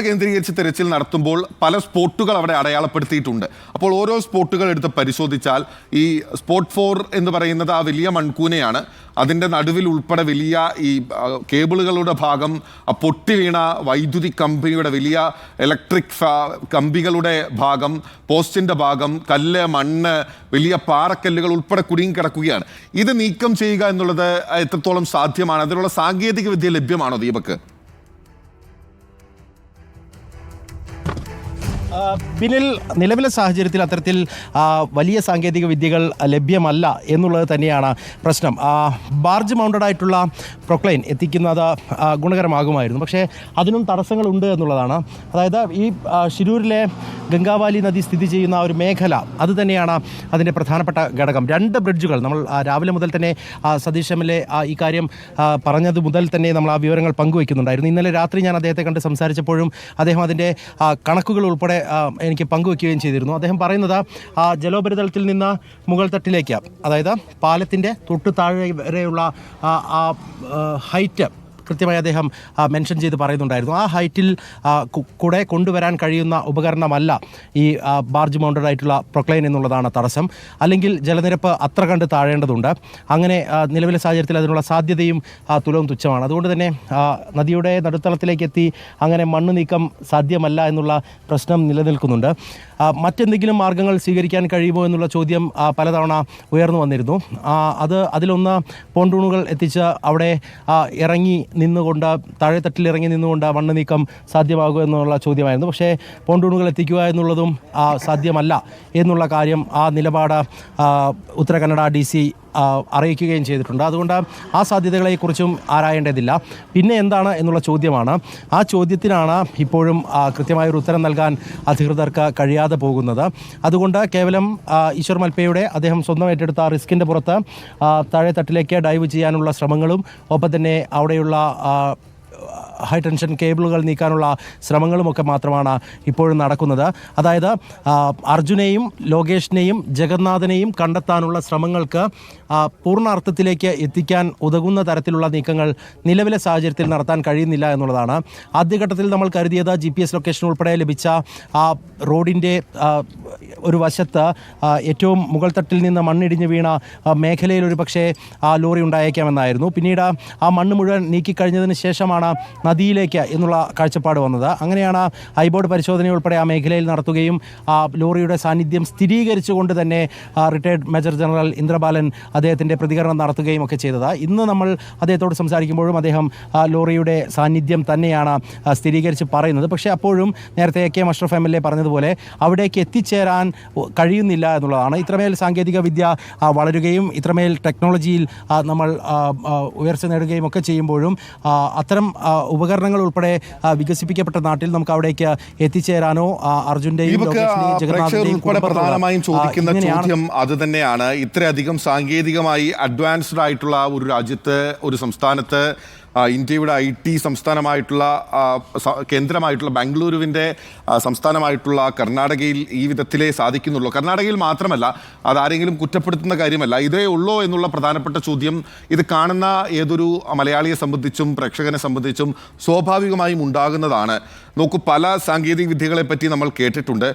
കേന്ദ്രീകരിച്ച് തിരച്ചിൽ നടത്തുമ്പോൾ പല സ്പോട്ടുകൾ അവിടെ അടയാളപ്പെടുത്തിയിട്ടുണ്ട്. അപ്പോൾ ഓരോ സ്പോട്ടുകൾ എടുത്ത് പരിശോധിച്ചാൽ ഈ സ്പോട്ട് ഫോർ എന്ന് പറയുന്നത് ആ വലിയ മൺകൂനയാണ്. അതിന്റെ നടുവിൽ ഉൾപ്പെടെ വലിയ ഈ കേബിളുകളുടെ ഭാഗം പൊട്ടി വീണ വൈദ്യുതി കമ്പിയുടെ വലിയ ഇലക്ട്രിക് കമ്പികളുടെ ഭാഗം പോസ്റ്റിന്റെ ഭാഗം കല്ല് മണ്ണ് വലിയ പാറക്കല്ലുകൾ ഉൾപ്പെടെ കുടുങ്ങി കിടക്കുകയാണ്. ഇത് നീക്കം ചെയ്യുക എന്നുള്ളത് എത്രത്തോളം സാധ്യമാണ്? അതിനുള്ള സാങ്കേതിക വിദ്യ ലഭ്യമാണോ ദീപക്ക് ബിനിൽ നിലവിലെ സാഹചര്യത്തിൽ അത്തരത്തിൽ വലിയ സാങ്കേതിക വിദ്യകൾ ലഭ്യമല്ല എന്നുള്ളത് തന്നെയാണ് പ്രശ്നം. ബാർജ് മൗണ്ടഡ് ആയിട്ടുള്ള പ്രൊക്ലൈൻ എത്തിക്കുന്നത് ഗുണകരമാകുമായിരുന്നു. പക്ഷേ അതിനും തടസ്സങ്ങളുണ്ട് എന്നുള്ളതാണ്. അതായത് ഈ ഷിരൂരിലെ ഗംഗാവാലി നദി സ്ഥിതി ചെയ്യുന്ന ഒരു മേഖല അത് തന്നെയാണ് അതിന്റെ പ്രധാനപ്പെട്ട ഘടകം. രണ്ട് ബ്രിഡ്ജുകൾ നമ്മൾ രാവിലെ മുതൽ തന്നെ സതീഷ് ഈ കാര്യം പറഞ്ഞത് മുതൽ തന്നെ നമ്മൾ ആ വിവരങ്ങൾ പങ്കുവയ്ക്കുന്നുണ്ടായിരുന്നു ഇന്നലെ രാത്രി ഞാൻ അദ്ദേഹത്തെ കണ്ട് സംസാരിച്ചപ്പോഴും അദ്ദേഹം അതിന്റെ കണക്കുകൾ ഉൾപ്പെടെ എനിക്ക് പങ്കുവെക്കുകയും ചെയ്തിരുന്നു. അദ്ദേഹം പറയുന്നത് ആ ജലോപരിതലത്തിൽ നിന്ന് മുകൾ തട്ടിലേക്ക് അതായത് പാലത്തിന്റെ തൊട്ട് താഴെ വരെയുള്ള ആ ഹൈറ്റ് കൃത്യമായി അദ്ദേഹം മെൻഷൻ ചെയ്ത് പറയുന്നുണ്ടായിരുന്നു. ആ ഹൈറ്റിൽ കൂടെ കൊണ്ടുവരാൻ കഴിയുന്ന ഉപകരണമല്ല ഈ ബാർജ് മൗണ്ടഡ് ആയിട്ടുള്ള പ്രൊക്ലൈൻ എന്നുള്ളതാണ് തടസ്സം. അല്ലെങ്കിൽ ജലനിരപ്പ് അത്ര കണ്ട് താഴേണ്ടതുണ്ട്. അങ്ങനെ നിലവിലെ സാഹചര്യത്തിൽ അതിനുള്ള സാധ്യതയും തുലവും തുച്ഛമാണ്. അതുകൊണ്ട് തന്നെ നദിയുടെ നടുത്തളത്തിലേക്ക് എത്തി അങ്ങനെ മണ്ണ് നീക്കം സാധ്യമല്ല എന്നുള്ള പ്രശ്നം നിലനിൽക്കുന്നുണ്ട്. മറ്റെന്തെങ്കിലും മാർഗങ്ങൾ സ്വീകരിക്കാൻ കഴിയുമോ എന്നുള്ള ചോദ്യം പലതവണ ഉയർന്നു വന്നിരുന്നു. അത് അതിലൊന്ന് പോണ്ടൂണുകൾ എത്തിച്ച് അവിടെ ഇറങ്ങി നിന്നുകൊണ്ട് താഴെത്തട്ടിൽ ഇറങ്ങി നിന്നുകൊണ്ട് മണ്ണ് നീക്കം സാധ്യമാകുമോ എന്നുള്ള ചോദ്യമായിരുന്നു. പക്ഷേ പോണ്ടൂണുകൾ എത്തിക്കുക എന്നുള്ളതും സാധ്യമല്ല എന്നുള്ള കാര്യം ആ നിലപാട് ഉത്തര കന്നഡ ഡി സി അറിയിക്കുകയും ചെയ്തിട്ടുണ്ട്. അതുകൊണ്ട് ആ സാധ്യതകളെക്കുറിച്ചും ആരായേണ്ടതില്ല. പിന്നെ എന്താണ് എന്നുള്ള ചോദ്യമാണ്. ആ ചോദ്യത്തിനാണ് ഇപ്പോഴും കൃത്യമായൊരു ഉത്തരം നൽകാൻ അധികൃതർക്ക് കഴിയാതെ പോകുന്നത്. അതുകൊണ്ട് കേവലം ഈശ്വർ മൽപ്പയുടെ അദ്ദേഹം സ്വന്തം ഏറ്റെടുത്ത റിസ്കിന്റെ പുറത്ത് താഴെ താഴെത്തട്ടിലേക്ക് ഡൈവ് ചെയ്യാനുള്ള ശ്രമങ്ങളും ഒപ്പം തന്നെ അവിടെയുള്ള ഹൈ ടെൻഷൻ കേബിളുകൾ നീക്കാനുള്ള ശ്രമങ്ങളുമൊക്കെ മാത്രമാണ് ഇപ്പോഴും നടക്കുന്നത്. അതായത് അർജുനെയും ലോകേഷിനെയും ജഗന്നാഥനെയും കണ്ടെത്താനുള്ള ശ്രമങ്ങൾക്ക് പൂർണ അർത്ഥത്തിലേക്ക് എത്തിക്കാൻ ഉതകുന്ന തരത്തിലുള്ള നീക്കങ്ങൾ നിലവിലെ സാഹചര്യത്തിൽ നടത്താൻ കഴിയുന്നില്ല എന്നുള്ളതാണ്. ആദ്യഘട്ടത്തിൽ നമ്മൾ കരുതിയത് ജി പി എസ് ലൊക്കേഷൻ ഉൾപ്പെടെ ലഭിച്ച ആ റോഡിന്റെ ഒരു വശത്ത് ഏറ്റവും മുകൾ തട്ടിൽ നിന്ന് മണ്ണിടിഞ്ഞ് വീണ മേഖലയിൽ ഒരു പക്ഷേ ആ ലോറി ഉണ്ടായേക്കാമെന്നായിരുന്നു. പിന്നീട് ആ മണ്ണ് മുഴുവൻ നീക്കിക്കഴിഞ്ഞതിന് ശേഷമാണ് നദിയിലേക്ക് എന്നുള്ള കാഴ്ചപ്പാട് വന്നത്. അങ്ങനെയാണ് ഹൈബോർഡ് പരിശോധന ഉൾപ്പെടെ ആ മേഖലയിൽ നടത്തുകയും ആ ലോറിയുടെ സാന്നിധ്യം സ്ഥിരീകരിച്ചുകൊണ്ട് തന്നെ റിട്ടയർഡ് മേജർ ജനറൽ ഇന്ദ്രബാലൻ അദ്ദേഹത്തിന്റെ പ്രതികരണം നടത്തുകയും ഒക്കെ ചെയ്തത്. ഇന്ന് നമ്മൾ അദ്ദേഹത്തോട് സംസാരിക്കുമ്പോഴും അദ്ദേഹം ലോറിയുടെ സാന്നിധ്യം തന്നെയാണ് സ്ഥിരീകരിച്ച് പറയുന്നത്. പക്ഷേ അപ്പോഴും നേരത്തെ A K Musharraf M L A പറഞ്ഞതുപോലെ അവിടേക്ക് എത്തിച്ചേരാൻ കഴിയുന്നില്ല എന്നുള്ളതാണ്. ഇത്രമേൽ സാങ്കേതിക വിദ്യ വളരുകയും ഇത്രമേൽ ടെക്നോളജിയിൽ നമ്മൾ ഉയർച്ച നേടുകയും ഒക്കെ ചെയ്യുമ്പോഴും അത്തരം ഉപകരണങ്ങൾ ഉൾപ്പെടെ വികസിപ്പിക്കപ്പെട്ട നാട്ടിൽ നമുക്ക് അവിടേക്ക് എത്തിച്ചേരാനോ അർജുന്റെയും പ്രധാനമായും ചോദിക്കുന്ന ചോദ്യം അത് തന്നെയാണ്. ഇത്രയധികം സാങ്കേതികമായി അഡ്വാൻസ്ഡ് ആയിട്ടുള്ള ഒരു രാജ്യത്ത് ഒരു സംസ്ഥാനത്ത് ഇന്ത്യയുടെ ഐ ടി സംസ്ഥാനമായിട്ടുള്ള കേന്ദ്രമായിട്ടുള്ള ബാംഗ്ലൂരുവിന്റെ സംസ്ഥാനമായിട്ടുള്ള കർണാടകയിൽ ഈ വിധത്തിലേ സാധിക്കുന്നുള്ളൂ. കർണാടകയിൽ മാത്രമല്ല അതാരെങ്കിലും കുറ്റപ്പെടുത്തുന്ന കാര്യമല്ല. ഇതേ ഉള്ളോ എന്നുള്ള പ്രധാനപ്പെട്ട ചോദ്യം ഇത് കാണുന്ന ഏതൊരു മലയാളിയെ സംബന്ധിച്ചും പ്രേക്ഷകനെ സംബന്ധിച്ചും സ്വാഭാവികമായും ഉണ്ടാകുന്നതാണ്. നോക്കൂ പല സാങ്കേതിക വിദ്യകളെ പറ്റി നമ്മൾ കേട്ടിട്ടുണ്ട്.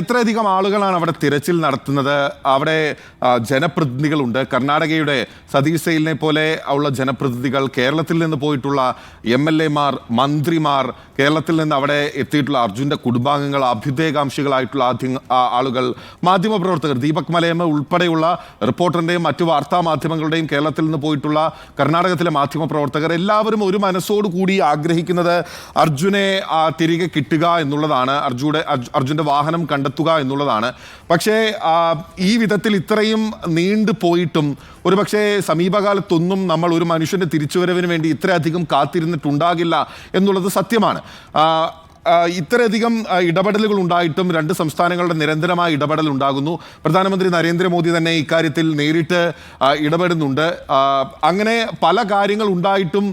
എത്രയധികം ആളുകളാണ് അവിടെ തിരച്ചിൽ നടത്തുന്നത്? അവിടെ ജനപ്രതിനിധികളുണ്ട്. കർണാടകയുടെ സതീഷ് സെയിലിനെ പോലെ ഉള്ള ജനപ്രതിനിധികൾ കേരളത്തിൽ നിന്ന് പോയിട്ടുള്ള എം എൽ എമാർ മന്ത്രിമാർ കേരളത്തിൽ നിന്ന് അവിടെ എത്തിയിട്ടുള്ള അർജുന്റെ കുടുംബാംഗങ്ങൾ അഭ്യുദയകാംക്ഷികളായിട്ടുള്ള ആളുകൾ മാധ്യമപ്രവർത്തകർ ദീപക് മലയമ്മ ഉൾപ്പെടെയുള്ള റിപ്പോർട്ടറിന്റെയും മറ്റു വാർത്താ മാധ്യമങ്ങളുടെയും കേരളത്തിൽ നിന്ന് പോയിട്ടുള്ള കർണാടകത്തിലെ മാധ്യമപ്രവർത്തകർ എല്ലാവരും ഒരു മനസ്സോടു കൂടി ആഗ്രഹിക്കുന്നത് അർജുനെ തിരികെ കിട്ടുക എന്നുള്ളതാണ്. അർജുയുടെ അർജു- അർജുന്റെ വാഹനം കണ്ടെത്തുക എന്നുള്ളതാണ്. പക്ഷേ ഈ വിധത്തിൽ ഇത്രയും നീണ്ടു പോയിട്ടും ഒരുപക്ഷെ സമീപകാലത്തൊന്നും നമ്മൾ ഒരു മനുഷ്യന്റെ തിരിച്ചുവരവിന് വേണ്ടി ഇത്രയധികം കാത്തിരുന്നിട്ടുണ്ടാകില്ല എന്നുള്ളത് സത്യമാണ്. ഇത്രയധികം ഇടപെടലുകൾ ഉണ്ടായിട്ടും രണ്ട് സംസ്ഥാനങ്ങളുടെ നിരന്തരമായ ഇടപെടൽ ഉണ്ടാകുന്നു. പ്രധാനമന്ത്രി നരേന്ദ്രമോദി തന്നെ ഇക്കാര്യത്തിൽ നേരിട്ട് ഇടപെടുന്നുണ്ട്. അങ്ങനെ പല കാര്യങ്ങൾ ഉണ്ടായിട്ടും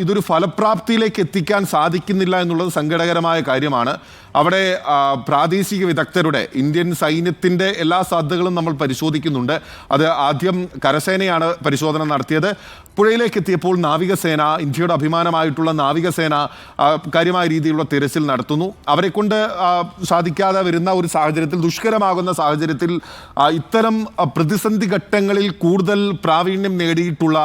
ഇതൊരു ഫലപ്രാപ്തിയിലേക്ക് എത്തിക്കാൻ സാധിക്കുന്നില്ല എന്നുള്ളത് സങ്കടകരമായ കാര്യമാണ്. അവിടെ പ്രാദേശിക വിദഗ്ധരുടെ ഇന്ത്യൻ സൈന്യത്തിന്റെ എല്ലാ സാധ്യതകളും നമ്മൾ പരിശോധിക്കുന്നുണ്ട്. അത് ആദ്യം കരസേനയാണ് പരിശോധന നടത്തിയത്. പുഴയിലേക്ക് എത്തിയപ്പോൾ നാവികസേന ഇന്ത്യയുടെ അഭിമാനമായിട്ടുള്ള നാവികസേന കാര്യമായ രീതിയിലുള്ള തിരച്ചിൽ നടത്തുന്നു. അവരെ കൊണ്ട് സാധിക്കാതെ വരുന്ന ഒരു സാഹചര്യത്തിൽ ദുഷ്കരമാകുന്ന സാഹചര്യത്തിൽ ഇത്തരം പ്രതിസന്ധി ഘട്ടങ്ങളിൽ കൂടുതൽ പ്രാവീണ്യം നേടിയിട്ടുള്ള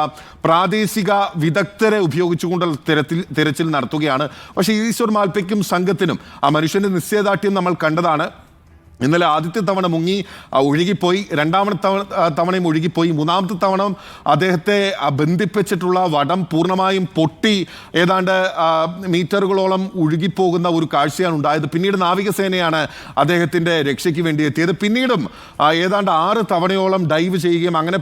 പ്രാദേശിക വിദഗ്ധരെ ഉപയോഗിച്ചുകൊണ്ടുള്ള തിരത്തിൽ തിരച്ചിൽ നടത്തുകയാണ്. പക്ഷേ ഈശ്വർ മാൽപ്പയ്ക്കും സംഘത്തിനും ആ മനുഷ്യന്റെ നിശ്ചയദാർഢ്യം നമ്മൾ കണ്ടതാണ്. ഇന്നലെ ആദ്യത്തെ തവണ മുങ്ങി ഒഴുകിപ്പോയി. രണ്ടാമത്തെ തവണ തവണയും ഒഴുകിപ്പോയി. മൂന്നാമത്തെ തവണ അദ്ദേഹത്തെ ബന്ധിപ്പിച്ചിട്ടുള്ള വടം പൂർണമായും പൊട്ടി. ഏതാണ്ട് മീറ്ററുകളോളം ഒഴുകിപ്പോകുന്ന ഒരു കാഴ്ചയാണ് ഉണ്ടായത്. പിന്നീട് നാവികസേനയാണ് അദ്ദേഹത്തിന്റെ രക്ഷയ്ക്ക് വേണ്ടി എത്തിയത്. പിന്നീടും ഏതാണ്ട് ആറ് തവണയോളം ഡൈവ് ചെയ്യുകയും അങ്ങനെ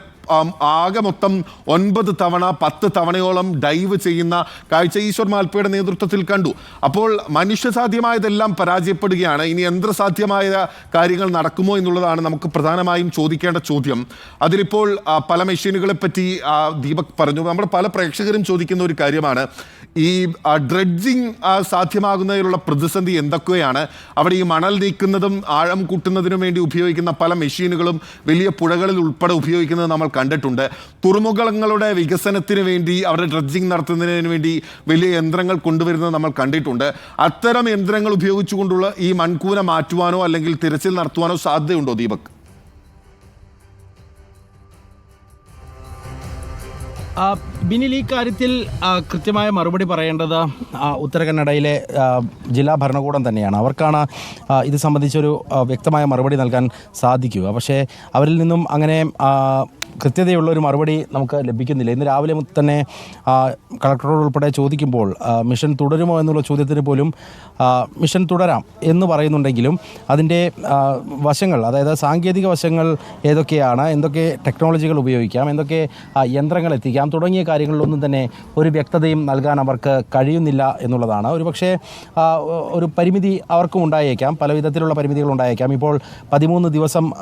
ആകെ മൊത്തം ഒൻപത് തവണ പത്ത് തവണയോളം ഡൈവ് ചെയ്യുന്ന കാഴ്ച ഈശ്വർ മാൽപ്പയുടെ നേതൃത്വത്തിൽ കണ്ടു. അപ്പോൾ മനുഷ്യസാധ്യമായതെല്ലാം പരാജയപ്പെടുകയാണ്. ഇനി യന്ത്രസാധ്യമായ കാര്യങ്ങൾ നടക്കുമോ എന്നുള്ളതാണ് നമുക്ക് പ്രധാനമായും ചോദിക്കേണ്ട ചോദ്യം. അതിലിപ്പോൾ പല മെഷീനുകളെ പറ്റി ദീപക് പറഞ്ഞു. നമ്മുടെ പല പ്രേക്ഷകരും ചോദിക്കുന്ന ഒരു കാര്യമാണ്. ഈ ഡ്രഡ്ജിങ് സാധ്യമാകുന്നതിലുള്ള പ്രതിസന്ധി എന്തൊക്കെയാണ്? അവിടെ ഈ മണൽ നീക്കുന്നതും ആഴം കൂട്ടുന്നതിനും വേണ്ടി ഉപയോഗിക്കുന്ന പല മെഷീനുകളും വലിയ പുഴകളിൽ ഉൾപ്പെടെ ഉപയോഗിക്കുന്നത് നമ്മൾ കണ്ടിട്ടുണ്ട്. തുറമുഖങ്ങളുടെ വികസനത്തിന് വേണ്ടി അവരുടെ ഡ്രഡ്ജിങ് നടത്തുന്നതിന് വേണ്ടി വലിയ യന്ത്രങ്ങൾ കൊണ്ടുവരുന്നത് നമ്മൾ കണ്ടിട്ടുണ്ട്. അത്തരം യന്ത്രങ്ങൾ ഉപയോഗിച്ചുകൊണ്ടുള്ള ഈ മൺകൂന മാറ്റുവാനോ അല്ലെങ്കിൽ തിരച്ചിൽ നടത്തുവാനോ സാധ്യതയുണ്ടോ ദീപക്? ബിനിൽ ഈ കാര്യത്തിൽ കൃത്യമായ മറുപടി പറയേണ്ടത് ഉത്തരകന്നഡയിലെ ഉത്തര കന്നഡയിലെ ജില്ലാ ഭരണകൂടം തന്നെയാണ്. അവർക്കാണ് ഇത് സംബന്ധിച്ചൊരു വ്യക്തമായ മറുപടി നൽകാൻ സാധിക്കുക. പക്ഷേ അവരിൽ നിന്നും അങ്ങനെ കൃത്യതയുള്ള ഒരു മറുപടി നമുക്ക് ലഭിക്കുന്നില്ല. ഇന്ന് രാവിലെ തന്നെ കളക്ടറോട് ഉൾപ്പെടെ ചോദിക്കുമ്പോൾ മിഷൻ തുടരുമോ എന്നുള്ള ചോദ്യത്തിന് പോലും മിഷൻ തുടരാം എന്ന് പറയുന്നുണ്ടെങ്കിലും അതിന്റെ വശങ്ങൾ അതായത് സാങ്കേതിക വശങ്ങൾ ഏതൊക്കെയാണ് എന്തൊക്കെ ടെക്നോളജികൾ ഉപയോഗിക്കാം എന്തൊക്കെ യന്ത്രങ്ങൾ എത്തിക്കാം തുടങ്ങിയ കാര്യങ്ങളിലൊന്നും തന്നെ ഒരു വ്യക്തതയും നൽകാൻ അവർക്ക് കഴിയുന്നില്ല എന്നുള്ളതാണ്. ഒരു പക്ഷേ ഒരു പരിമിതി അവർക്കും ഉണ്ടായേക്കാം പല വിധത്തിലുള്ള പരിമിതികൾ ഉണ്ടായേക്കാം. ഇപ്പോൾ പതിമൂന്ന് ദിവസം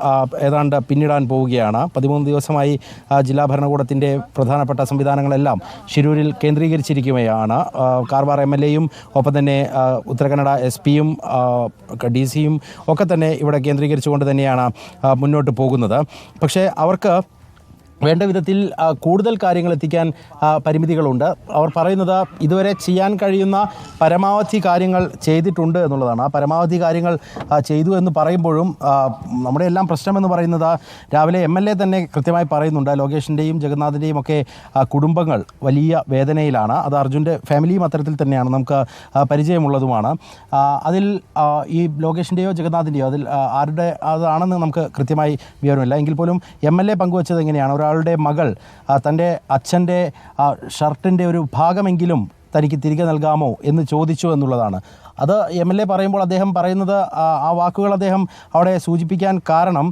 ഏതാണ്ട് പിന്നിടാൻ പോവുകയാണ്. പതിമൂന്ന് ദിവസമായി ആ, ജില്ലാ ഭരണകൂടത്തിന്റെ പ്രധാനപ്പെട്ട സംവിധാനങ്ങളെല്ലാം ഷിരൂരിൽ കേന്ദ്രീകരിച്ചിരിക്കുകയാണ്. കാർവാർ എം എൽ എയും ഒപ്പം തന്നെ ഉത്തരകന്നഡ എസ് പിയും ഡി സിയും ഒക്കെ തന്നെ ഇവിടെ കേന്ദ്രീകരിച്ചുകൊണ്ട് തന്നെയാണ് മുന്നോട്ട് പോകുന്നത്. പക്ഷേ അവർക്ക് വേണ്ട വിധത്തിൽ കൂടുതൽ കാര്യങ്ങൾ എത്തിക്കാൻ പരിമിതികളുണ്ട്. അവർ പറയുന്നത് ഇതുവരെ ചെയ്യാൻ കഴിയുന്ന പരമാവധി കാര്യങ്ങൾ ചെയ്തിട്ടുണ്ട് എന്നുള്ളതാണ്. ആ പരമാവധി കാര്യങ്ങൾ ചെയ്തു എന്ന് പറയുമ്പോഴും നമ്മുടെ എല്ലാം പ്രശ്നമെന്ന് പറയുന്നത് രാവിലെ എം എൽ എ തന്നെ കൃത്യമായി പറയുന്നുണ്ട്. ലോകേഷിന്റെയും ജഗന്നാഥിന്റെയും ഒക്കെ കുടുംബങ്ങൾ വലിയ വേദനയിലാണ്. അത് അർജുന്റെ ഫാമിലിയും അത്തരത്തിൽ തന്നെയാണ്. നമുക്ക് പരിചയമുള്ളതുമാണ്. അതിൽ ഈ ലോകേഷിന്റെയോ ജഗന്നാഥിന്റെയോ അതിൽ ആരുടെ അതാണെന്ന് നമുക്ക് കൃത്യമായി വിവരമില്ല. എങ്കിൽ പോലും എം എൽ എ പങ്കുവച്ചത് എങ്ങനെയാണ്? ഒരാളുടെ മകൾ തന്റെ അച്ഛന്റെ ഷർട്ടിന്റെ ഒരു ഭാഗമെങ്കിലും തനിക്ക് തിരികെ നൽകാമോ എന്ന് ചോദിച്ചു എന്നുള്ളതാണ്. അത് എം എൽ എ പറയുമ്പോൾ അദ്ദേഹം പറയുന്നത് ആ, വാക്കുകൾ അദ്ദേഹം അവിടെ സൂചിപ്പിക്കാൻ കാരണം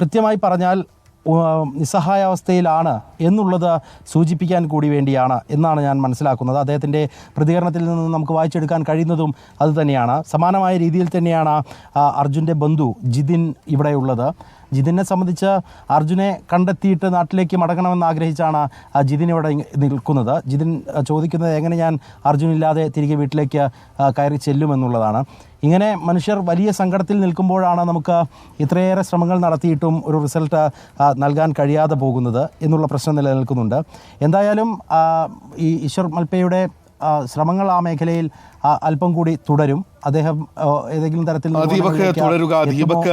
കൃത്യമായി പറഞ്ഞാൽ നിസ്സഹായാവസ്ഥയിലാണ് എന്നുള്ളത് സൂചിപ്പിക്കാൻ കൂടി വേണ്ടിയാണ് എന്നാണ് ഞാൻ മനസ്സിലാക്കുന്നത്. അദ്ദേഹത്തിന്റെ പ്രതികരണത്തിൽ നിന്ന് നമുക്ക് വായിച്ചെടുക്കാൻ കഴിയുന്നതും അതുതന്നെയാണ് സമാനമായ രീതിയിൽ തന്നെയാണ് അർജുന്റെ ബന്ധു ജിതിൻ ഇവിടെയുള്ളത്. ജിതിനെ സംബന്ധിച്ച് അർജുനെ കണ്ടെത്തിയിട്ട് നാട്ടിലേക്ക് മടങ്ങണമെന്ന് ആഗ്രഹിച്ചാണ് ജിതിൻ ഇവിടെ നിൽക്കുന്നത്. ജിതിൻ ചോദിക്കുന്നത് എങ്ങനെ ഞാൻ അർജുനില്ലാതെ തിരികെ വീട്ടിലേക്ക് കയറി ചെല്ലുമെന്നുള്ളതാണ്. ഇങ്ങനെ മനുഷ്യർ വലിയ സങ്കടത്തിൽ നിൽക്കുമ്പോഴാണ് നമുക്ക് ഇത്രയേറെ ശ്രമങ്ങൾ നടത്തിയിട്ടും ഒരു റിസൾട്ട് നൽകാൻ കഴിയാതെ പോകുന്നത് എന്നുള്ള പ്രശ്നം നിലനിൽക്കുന്നുണ്ട്. എന്തായാലും ഈ ഈശ്വർ മൽപ്പയുടെ ശ്രമങ്ങൾ ആ മേഖലയിൽ അല്പം കൂടി തുടരും. അദ്ദേഹം ഏതെങ്കിലും തരത്തിൽ ദീപക് തുടരുക ദീപക്